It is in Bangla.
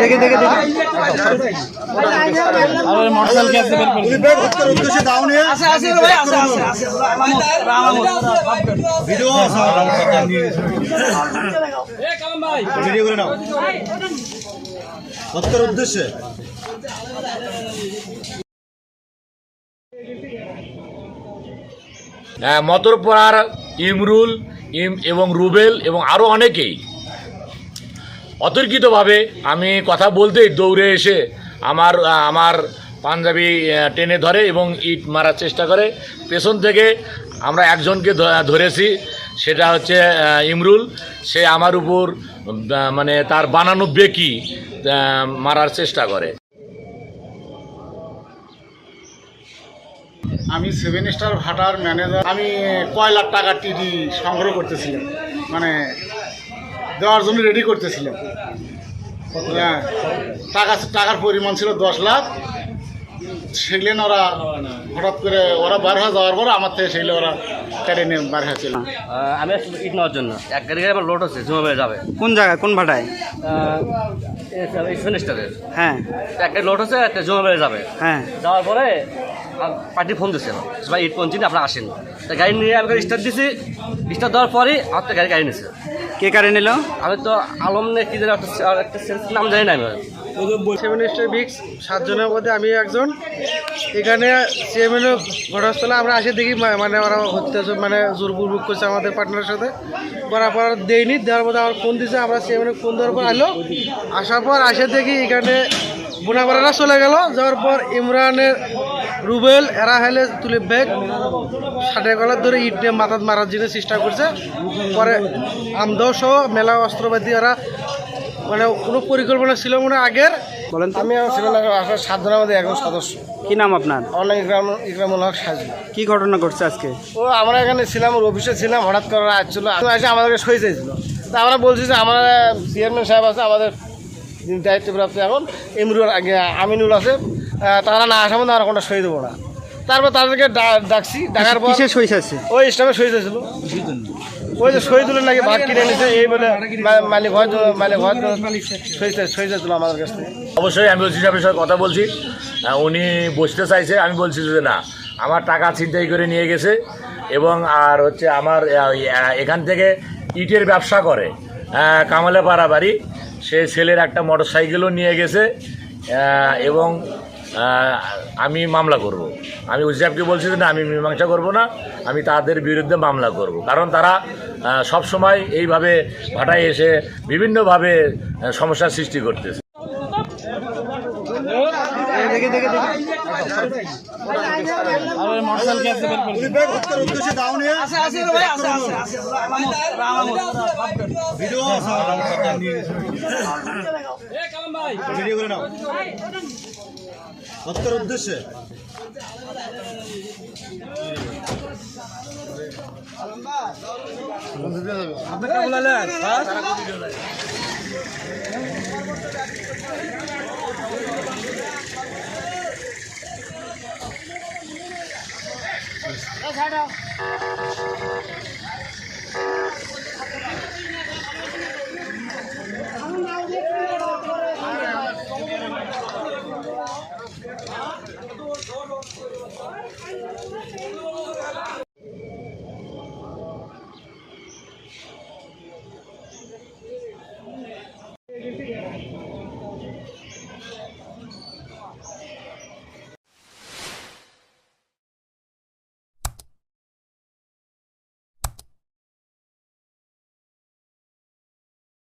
দেখে দেখে দেখে। হত্যার উদ্দেশ্যে দাও নিয়ে। ভিডিও ভিডিও করে নাও। হত্যার উদ্দেশ্যে। হ্যাঁ, মতরপাড়ার ইমরুল ইম এবং রুবেল এবং আরও অনেকেই। অতর্কিতভাবে আমি কথা বলতেই দৌড়ে এসে আমার আমার পাঞ্জাবি টেনে ধরে এবং ইট মারার চেষ্টা করে। পেছন থেকে আমরা একজনকে ধরেছি, সেটা হচ্ছে ইমরুল। সে আমার উপর মানে তার বানানো বেকি মারার চেষ্টা করে। আমি সেভেন স্টার ভাটার ম্যানেজার। আমি কয় লাখ টাকার টিডি সংগ্রহ করতেছিলাম। মানে দেওয়ার জন্য রেডি করতেছিলাম। হ্যাঁ টাকা টাকার পরিমাণ ছিল দশ লাখ। সেগুলো না ওরা হঠাৎ করে ওরা বার হয়ে যাওয়ার পর আমার থেকে সেগুলো ওরা কেটে নিয়ে বার হয়েছিল। আমি ইট নেওয়ার জন্য। এক গাড়ি গাড়ি আমার লোড হচ্ছে জমা বেড়ে যাবে। কোন জায়গায় কোন ভাটায়? সেমিস্টারের হ্যাঁ। এক গাড়ি লোড হচ্ছে একটা জমা বেড়ে যাবে। হ্যাঁ। যাওয়ার পরে পার্টি ফোন দিচ্ছে ভাই ইট পৌঁছিনি আপনারা আসেন। তা গাড়ি নিয়ে আমি স্টার্ট দিছি। স্টার্ট দেওয়ার পরই আমার তো গাড়ি গাড়ি নিছে। কে কারে নিল? আমি তো আলম নে কি যেন একটা আর একটা ছেলের নাম জানি না আমি। সেভেন স্টার বিক্স সাতজনের মধ্যে আমি একজন। এখানে সিএমএল ঘটনাস্থলে আমরা আসে দেখি মানে ওরা হত্যা মানে জোরপূর্বক করছে আমাদের পার্টনারের সাথে। করার পর দেয়নি দেওয়ার মধ্যে আমার ফোন দিছে আমরা সিএমএল ফোন দেওয়ার পর আলো আসার পর আসে দেখি এখানে বোনাপাড়ারা চলে গেল। যাওয়ার পর ইমরানের রুবেল এরা হেলে তুলে ব্যাগ ষাটে গলার ধরে ইট দিয়ে মাথাত মারার জন্য চেষ্টা করছে। পরে আমদাও সহ মেলা অস্ত্রপাতি এরা মানে কোনো পরিকল্পনা ছিল মনে আগের। বলেন আমি শ্রীলঙ্কার আসলে সাতজনের মধ্যে একজন সদস্য। কি নাম আপনার? অনলাইন ইকরাম ইকরামুল হক সাজু কি ঘটনা ঘটছে আজকে? ও আমরা এখানে ছিলাম ওর অফিসে ছিলাম হঠাৎ করে আসছিল এসে আমাদেরকে সই চাইছিল। তা আমরা বলছি যে আমরা চেয়ারম্যান সাহেব আছে আমাদের দায়িত্বপ্রাপ্ত এখন ইমরুল আগে আমিনুল আছে। তারা না আসা মধ্যে আর কোনটা সই দেবো না। তারপর তাদেরকে ডাকছি ডাকার পর কিসের সইস আছে ওই স্টাফে সই চাইছিল। ওই যে সই তুলে নাকি ভাত কিনে নিছে এই বলে মালিক হয় মালিক হয় সই সই চাইছিল আমাদের কাছ থেকে। অবশ্যই আমি ওসি সাহেবের সঙ্গে কথা বলছি। উনি বসতে চাইছে আমি বলছি যে না আমার টাকা ছিনতাই করে নিয়ে গেছে এবং আর হচ্ছে আমার এখান থেকে ইটের ব্যবসা করে। আহ, কামালে পাড়া বাড়ি। সে ছেলের একটা মোটর সাইকেলও নিয়ে গেছে। এবং আমি মামলা করব। আমি সাহেবকে বলছি যে না আমি মীমাংসা করব না আমি তাদের বিরুদ্ধে মামলা করব। কারণ তারা আহ, সবসময় এইভাবে ভাটায় এসে বিভিন্নভাবে সমস্যার সৃষ্টি করতেছে ভিডিও করে নাও হত্যার উদ্দেশ্যে?